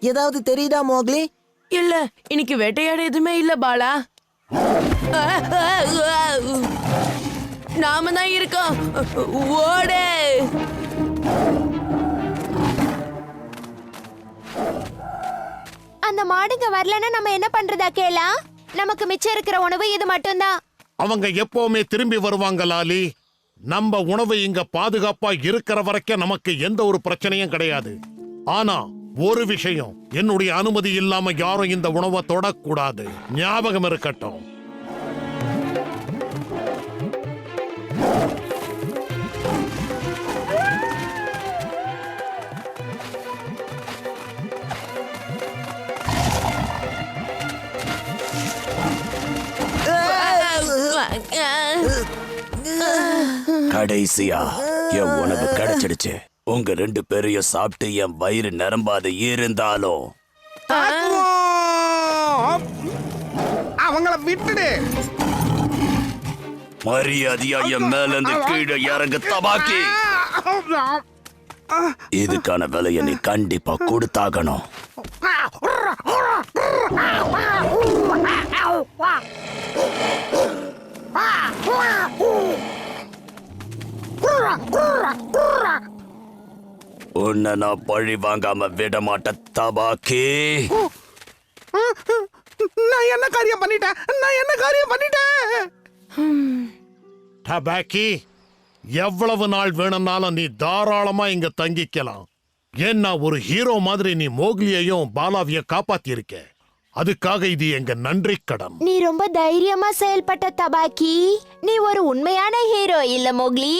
ஏதாவது தெரியுதா மோக்லி இல்ல இன்னைக்கு வேட்டையாட எதுவுமே இல்ல பாலா. நாம தான் இருக்கோம். ஓடு. அந்த மாடுங்க வரலன்னா நம்ம என்ன பண்றதா கேளா நமக்கு மிச்சம் இருக்கிற உணவு இது மட்டும்தான். அவங்க எப்பவுமே திரும்பி வருவாங்க லாலி. நம்ம உணவு இங்க பாதுகாப்பா இருக்கிற வரைக்கும் நமக்கு எந்த ஒரு பிரச்சனையும் கிடையாது. ஆனா ஒரு விஷயம் என்னுடைய அனுமதி இல்லாம யாரும் இந்த உணவை தொடக்கூடாது. ஞாபகம் இருக்கட்டும். கடைசியா என் உணவு கிடைச்சிடுச்சு. உங்க ரெண்டு பேரையும் சாப்பிட்டு என் வயிறு நிரம்பாது இருந்தாலும் அவங்கள விட்டுடு மரியாதையா என் மேல இருந்து கீழே இறங்க தபாக்கி இதுக்கான விலையை நீ கண்டிப்பா கொடுத்தாகணும் உன்னை நான் பழி வாங்காம விட மாட்டேன் தபாக்கி. நான் என்ன காரியம் பண்ணிட்டேன்? நான் என்ன காரியம் பண்ணிட்டேன்? டபாக்கி எவ்வளவு நாள் வேணும்னாலும் நீ தாராளமா இங்க தங்கிக்கலாம். ஏன்னா ஒரு ஹீரோ மாதிரி நீ மோக்லியையும் பாலாவையும் காப்பாத்தியிருக்க. அதுக்காக இது எங்க நன்றி கடன். நீ ரொம்ப தைரியமா செயல்பட்ட தபாக்கி. நீ ஒரு உண்மையான ஹீரோ இல்ல மோக்லி?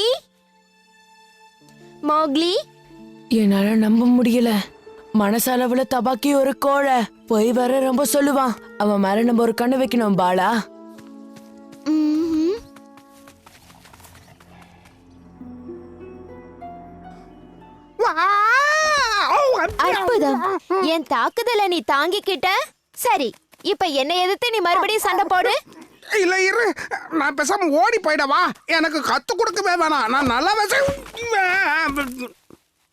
மோக்லி என்னால நம்ப முடியல. மனசளவுல தபாக்கி ஒரு கோழை. போய் வர ரொம்ப சொல்லுவான். அவன் மேல நம்ம ஒரு கண்ணு வைக்கணும் பாலா. அற்புதம். என் தாக்குதலை நீ தாங்கிக்கிட்ட? சரி இப்ப என்ன எதிர்த்து நீ மறுபடியும் சண்டை போடு. இல்ல இரு. நான் பேசாம ஓடி போயிடவா? எனக்கு கத்து கொடுக்கவே வேணாம். நான் நல்லா பேச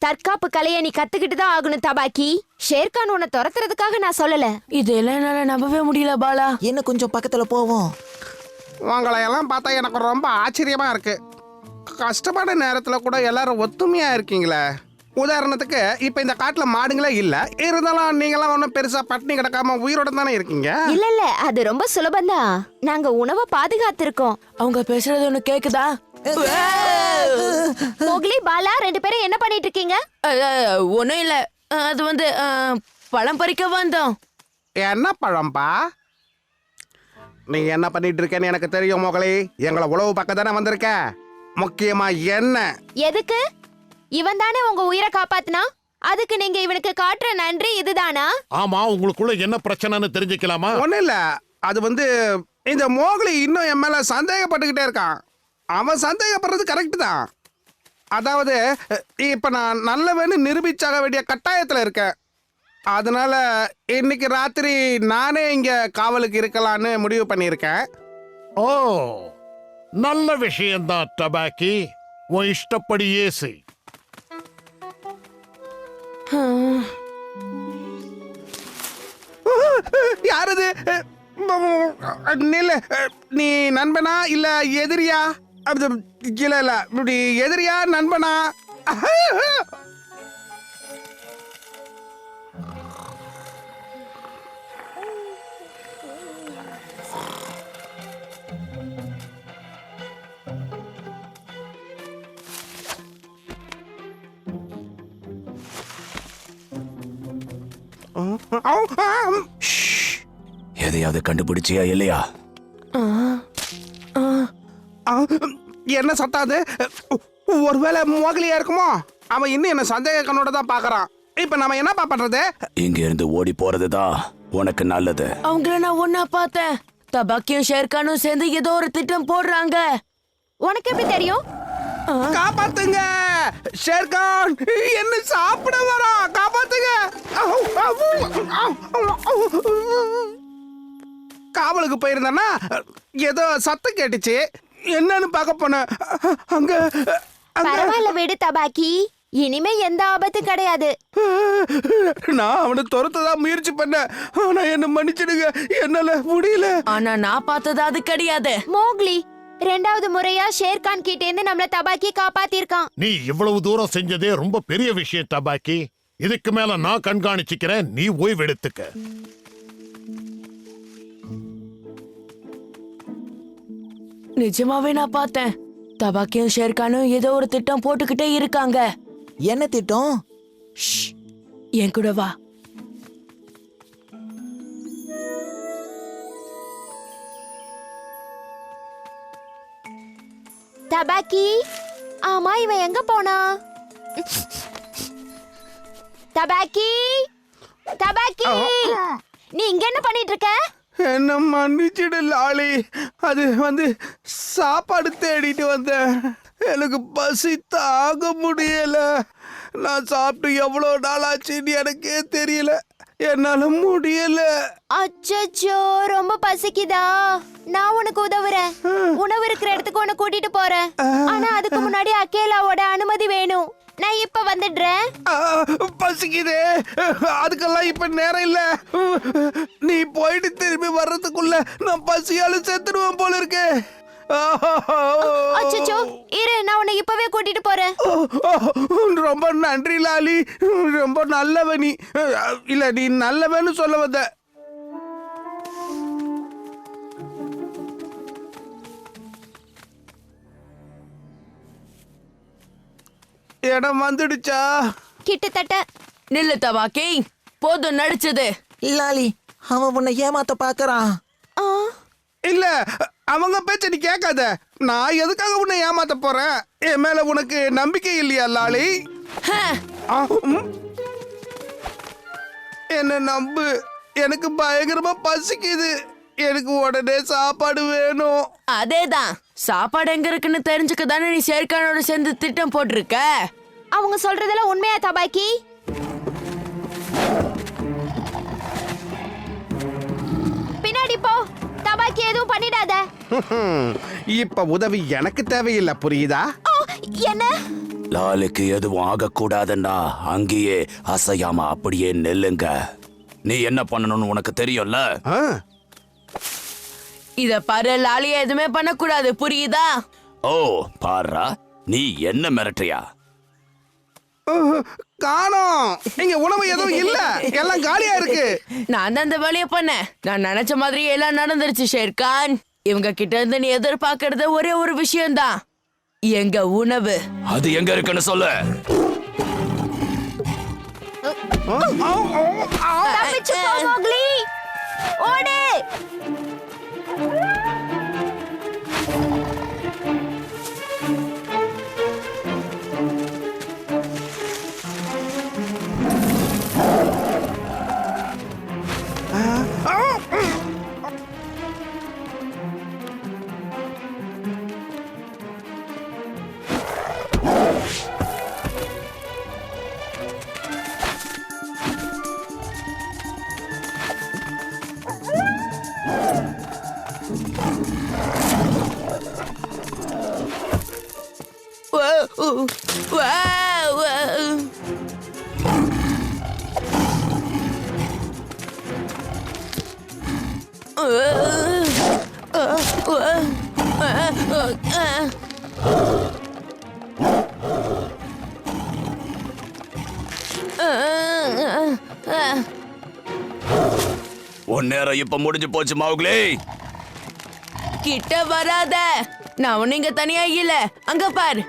தற்காப்பு கலையை நீ கத்துக்கிட்டு தான் ஆகணும் தபாக்கி. ஷேர்கான் உன்னை துரத்துறதுக்காக நான் சொல்லல. இதெல்லாம் என்னால நம்பவே முடியல பாலா. என்ன கொஞ்சம் பக்கத்துல போவோம்? உங்களை எல்லாம் பார்த்தா எனக்கு ரொம்ப ஆச்சரியமா இருக்கு. கஷ்டமான நேரத்துல கூட எல்லாரும் ஒத்துமையா இருக்கீங்களே. உதாரணத்துக்கு இப்ப இந்த காட்டுல மாடுங்களே இல்ல. இருந்தாலும் நீங்களாம் ஒன்றும் பெருசா பட்டினி கிடக்காம உயிரோட தானே இருக்கீங்க? இல்ல இல்ல அது ரொம்ப சுலபம்தான். நாங்க உணவை பாதுகாத்திருக்கோம். அவங்க பேசுறது ஒண்ணு கேக்குதா? மோக்லி பாலா ரெண்டு பேரும் என்ன பண்ணிட்டு இருக்கீங்க ஒன்னும் இல்ல. அது வந்து பழம் பறிக்க வந்தோம். என்ன பழம்பா? நீ என்ன பண்ணிட்டு இருக்கேன்னு எனக்கு தெரியும் மோகலி எங்களை உழவு பக்கம் தானே வந்திருக்க. முக்கியமா என்ன? எதுக்கு? இவன் தானே உங்க உயிரை காப்பாத்தினா? அதுக்கு நீங்க இவனுக்கு காட்டுற நன்றி இதுதானா? ஆமா உங்களுக்குள்ள என்ன பிரச்சனைன்னு தெரிஞ்சுக்கலாமா? ஒன்றும் இல்லை. அது வந்து இந்த மோகலி இன்னும் என் மேல சந்தேகப்பட்டுக்கிட்டே இருக்கான். அவன் சந்தேகப்படுறது கரெக்ட் தான். அதாவது இப்போ நான் நல்லவன்னு நிரூபிச்சாக வேண்டிய கட்டாயத்தில் இருக்கேன். அதனால இன்னைக்கு ராத்திரி நானே இங்க காவலுக்கு இருக்கலான்னு முடிவு பண்ணியிருக்கேன். ஓ நல்ல விஷயம்தான் டபாக்கி. உன் இஷ்டப்படியே செய் யாரது? நில்லு. நீ நண்பனா இல்ல எதிரியா? அது இல்ல இல்ல இப்படி எதிரியா நண்பனா? எதையாவது கண்டுபிடிச்சியா இல்லையா? என்ன சத்தாது? ஒருவேளை மோகலியா இருக்குமோ? அவன் இன்னும் என்ன சந்தேக கண்ணோட தான் பாக்குறான் இப்ப நம்ம என்னப்பா பண்றது? இங்க இருந்து ஓடி போறதுதான் உனக்கு நல்லது. அவங்கள நான் ஒன்னா பார்த்தேன். தபாக்கியும் ஷேர்கானும் சேர்ந்து ஏதோ ஒரு திட்டம் போடுறாங்க. உனக்கு எப்படி தெரியும்? காப்பாத்துங்க! ஷேர்கான் என்ன சாப்பிட வரான் காப்பாத்துங்க! காவலுக்கு போயிருந்தேன்னா ஏதோ சத்தம் கேட்டுச்சு. என்னன்னு பார்க்க போனேன் அங்க அங்க. பரவாயில்ல விடு தபாக்கி இனிமே எந்த ஆபத்தும் கிடையாது. நான் அவனை துரத்ததான் முயற்சி பண்ணேன். ஆனா என்ன மன்னிச்சிடுங்க. என்னால முடியல. ஆனா நான் பார்த்தது அது கிடையாது. மோக்லி ரெண்டாவது முறையா ஷேர்கான் கிட்ட இருந்து நம்மள தபாக்கி காப்பாத்திருக்கான். நீ இவ்வளவு தூரம் செஞ்சதே ரொம்ப பெரிய விஷயம் தபாக்கி இதுக்கு மேல நான் கண்காணிச்சுக்கிறேன். நீ ஓய்வெடுத்துக்க நிஜமாவே நான் பார்த்தேன். தபாக்கியும் ஷேர்கானும் ஏதோ ஒரு திட்டம் போட்டுக்கிட்டே இருக்காங்க. என்ன திட்டம்? ஷ், என் கூட வா. தபாக்கி ஆமா இவன் எங்க போனா? தபாக்கி தபாக்கி நீ இங்க என்ன பண்ணிட்டு இருக்க? என்ன மன்னிச்சிடு லாலி. அது வந்து சாப்பாடு தேடிட்டு வந்தேன். எனக்கு பசி தாங்க முடியல. நான் சாப்பிட்டு எவ்வளோ நாள் ஆச்சுன்னு எனக்கே தெரியல. என்னால முடியல. அச்சச்சோ ரொம்ப பசிக்குதா? நான் உனக்கு உதவுறேன். உணவு இருக்கிற இடத்துக்கு உன்னை கூட்டிட்டு போறேன். ஆனா அதுக்கு முன்னாடி அக்கேலாவோட அனுமதி வேணும். நான் இப்ப வந்துடுறேன். பசிக்குதே. அதுக்கெல்லாம் இப்ப நேரம் இல்ல. நீ போயிட்டு திரும்பி வர்றதுக்குள்ள நான் பசியால செத்துடுவேன் போல இருக்கே. அச்சச்சோ இரு நான் உன்னை இப்பவே கூட்டிட்டு போறேன். ரொம்ப நன்றி லாலி. ரொம்ப நல்லவ நீ. இல்ல நீ நல்லவன்னு சொல்ல வந்த. இடம் வந்துடுச்சா? கிட்டத்தட்ட. நில்லு தபாக்கி போதும் நடிச்சது. லாலி அவன் உன்னை ஏமாத்த பாக்குறான். ஆ, இல்ல அவங்க பேச்ச நீ கேட்காத. நான் எதுக்காக உன்னை ஏமாத்த போறேன்? என் மேல உனக்கு நம்பிக்கை இல்லையா லாலி. என்ன நம்பு? எனக்கு பயங்கரமா பசிக்குது. எனக்கு உடனே சாப்பாடு வேணும். அதேதான் சாப்பாடு எங்க இருக்குன்னு தெரிஞ்சுக்க தானே நீ ஷேர்கானோட சேர்ந்து திட்டம் போட்டிருக்க? அவங்க சொல்றதெல்லாம் உண்மையா தபாக்கி? பின்னாடி போ. தபாக்கி எதுவும் பண்ணிடாத. இப்ப உதவி எனக்கு தேவையில்லை புரியுதா? ஓ, என்ன? லாலுக்கு எதுவும் ஆகக்கூடாதுன்னா அங்கேயே அசையாம அப்படியே நெல்லுங்க. நீ என்ன பண்ணணும்னு உனக்கு தெரியும்ல? ஆ, இத பாரு லாலியா எதுவுமே பண்ணக்கூடாது. புரியுதா? ஓ பாருடா நீ என்ன மிரட்டுறியா? காணோம். இங்க உணவு எதுவும் இல்ல. எல்லாம் காலியா இருக்கு. நான் தான் இந்த வேலையை பண்ணேன். நான் நினைச்ச மாதிரி எல்லாம் நடந்துருச்சு ஷேர்கான். இவங்க கிட்ட இருந்து நீ எதிர்பார்க்கறது ஒரே ஒரு விஷயம்தான். எங்க உணவு. அது எங்க இருக்குன்னு சொல்லு. ஆ, ஆ, ஆ, ஆ. தப்பிச்சு போ மோக்லி ஓடு. வா, உன் நேரம் இப்ப முடிஞ்சு போச்சு மௌக்லி கிட்ட வராத. நான் ஒண்ணு இங்க தனியா இல்ல. அங்க பாரு.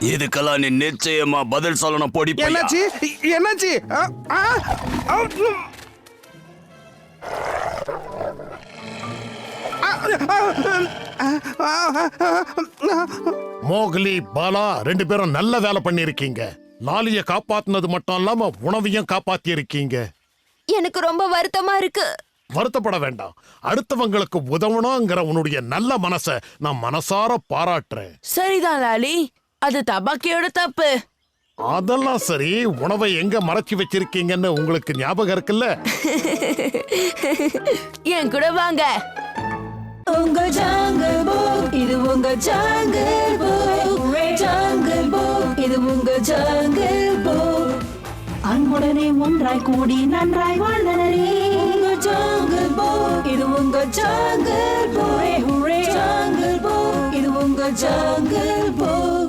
இதுக்கெல்லாம் நீ நிச்சயமா பதில் சொல்லணும் பொடி. என்னாச்சு? என்னாச்சு? மோகலி பாலா ரெண்டு பேரும் நல்ல வேலை பண்ணிருக்கீங்க லாலிய காப்பாத்துனது மட்டும் இல்லாம உணவையும் காப்பாத்தி இருக்கீங்க எனக்கு ரொம்ப வருத்தமா இருக்கு. வருத்தப்பட வேண்டாம். அடுத்தவங்களுக்கு உதவணுங்கிற உன்னுடைய நல்ல மனச நான் மனசார பாராட்டுறேன். சரிதான் லாலி. அது தபாக்கியோட தப்பு. அதெல்லாம் சரி. உணவை எங்க மறைச்சு வச்சிருக்கீங்கன்னு உங்களுக்கு ஞாபகம் இருக்குல்ல? என் கூட வாங்க. உங்க ஜாங்கல் புக் இது உங்க ஜாங்கல் புக் ஜாங்கல் புக் இது உங்க ஜாங்கல் புக் அன்புடனே ஒன்றாய் கூடி நன்றாய் வாழ்ந்தனரே. உங்க ஜாங்கல் புக் இது உங்க ஜாங்கல் புக் ஜாங்கல் புக் இது உங்க ஜாங்கல் புக்